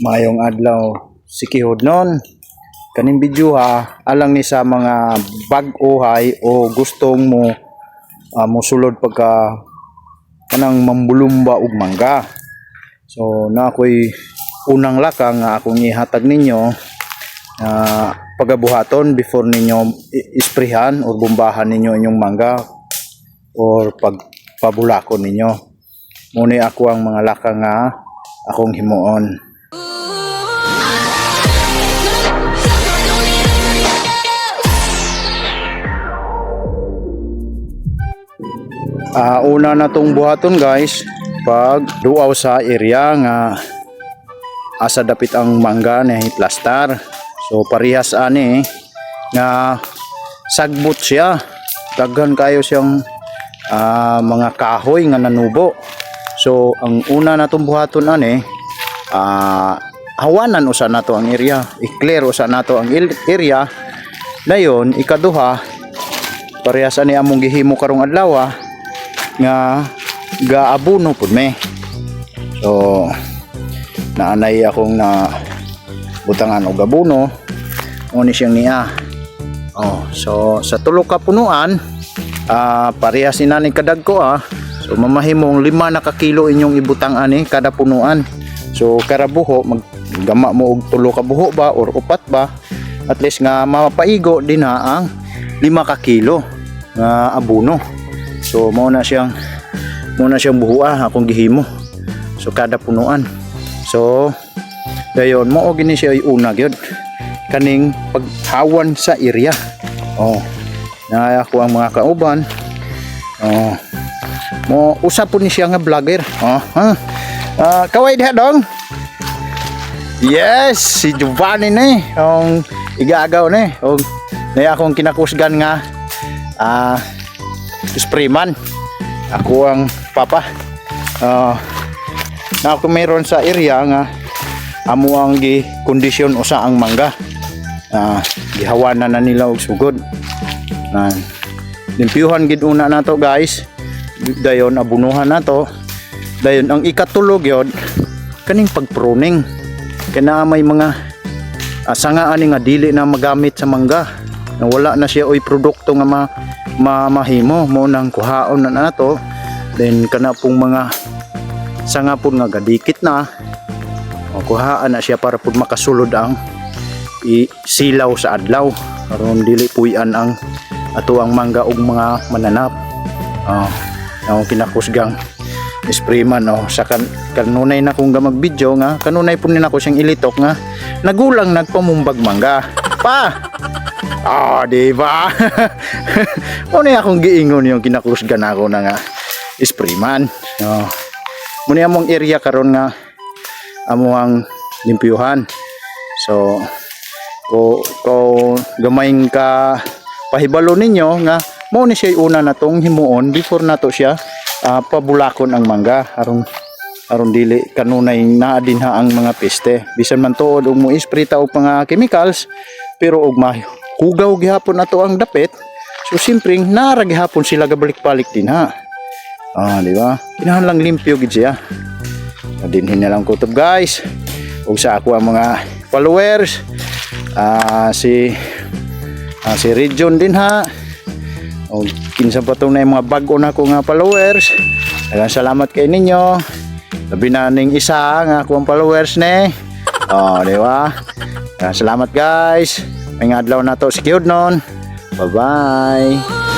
Mayong adlaw si Kihod nun. Kaning video ha, alang ni sa mga bag-ohay o gustong mo uh, musulod pagka kanang mambulumba ug mangga. So na ako'y unang lakang nga akong ihatag ninyo na pagabuhaton before ninyo i- isprehan or bombahan ninyo inyong mangga or pagpabulakon ninyo. Muni ako ang mga lakang nga akong himuon. Ah, una na tong buhaton guys pag duaw sa area nga asa dapit ang mangga na hitlastar. So parehas ani nga sagbot siya. Daghan kayo siyang ah, mga kahoy nga nanubo. So ang una na tong buhaton ani ah, hawanan usa nato ang area. I-clear usa nato ang area. Dayon ikaduha parehas ani among gihimo karong adlaw nga gaabuno pud me. So naanay akong na butangan og abuno mo ni siyang niya. Oh, so sa tulo ka punuan ah parehas ni nani kadag ko ah. So mamahimong lima na ka kilo inyong ibutang ani kada punuan. So karabuho maggama mo og tulo ka buho ba or upat ba at least nga mapaigo din ha ang lima ka kilo nga abuno. So mao na siyang mao na siyang buhua akong gihimo. So kada punuan. So dayon mo gini siya una gyud kaning paghawan sa area. Oh. Na ako ang mga kauban. Oh. Mo usap po ni siya nga vlogger. Oh, ha. Ah, kaway diha dong. Yes, si Giovanni ni ang igaagaw ni. Og na akong kinakusgan nga ah sprayman. Ako ang papa. Ah, na ako meron sa area nga amo ang gi kondisyon usa ang mangga. Ah, gihawanan na nila og sugod. Na limpyuhan gid una nato guys. Dayon abunuhan nato. Dayon ang ikatulog yun kaning pagpruning. Kana may mga ah, sanga ani nga dili na magamit sa mangga. Na wala na siya oy produkto nga ma, ma mo nang kuhaon na nato. Then kana pong mga sanga pud nga gadikit na. O kuhaan na siya para pud makasulod ang isilaw sa adlaw. Karon dili puy-an ang ato ang mangga og mga mananap. Oh ang kinakusgang sprayman oh sa kan kanunay na kung gamag video nga kanunay pud nina ko siyang ilitok nga nagulang nagpamumbag mangga. Pa ah di ba? Ano akong giingon yung kinakusgan ako na nga sprayman oh muna among area karon nga amo ang limpyuhan. So ko ko gamayng ka pahibalo ninyo nga mo ni siya una natong himuon. Before nato siya ah, pabulakon ang mangga. Aron aron dili kanunay naa din ha ang mga peste. Bisan man tuod og mo spray ta og mga chemicals pero og mahugaw gihapon nato ang dapit so simpring nara gihapon sila gabalik-balik din ha Ah, di ba? Kinahanglan limpyo gid siya. Dinhin na lang kutob guys. Ug sa ako ang mga followers. Ah, si ah, si Region din ha. O kinsa pa tong na mga bago na ko nga followers. Daghang salamat kay ninyo. Labi na ning isa nga akong followers ne. Oh, di ba? Daghang salamat guys. May adlaw na to Kyud nun. Bye-bye.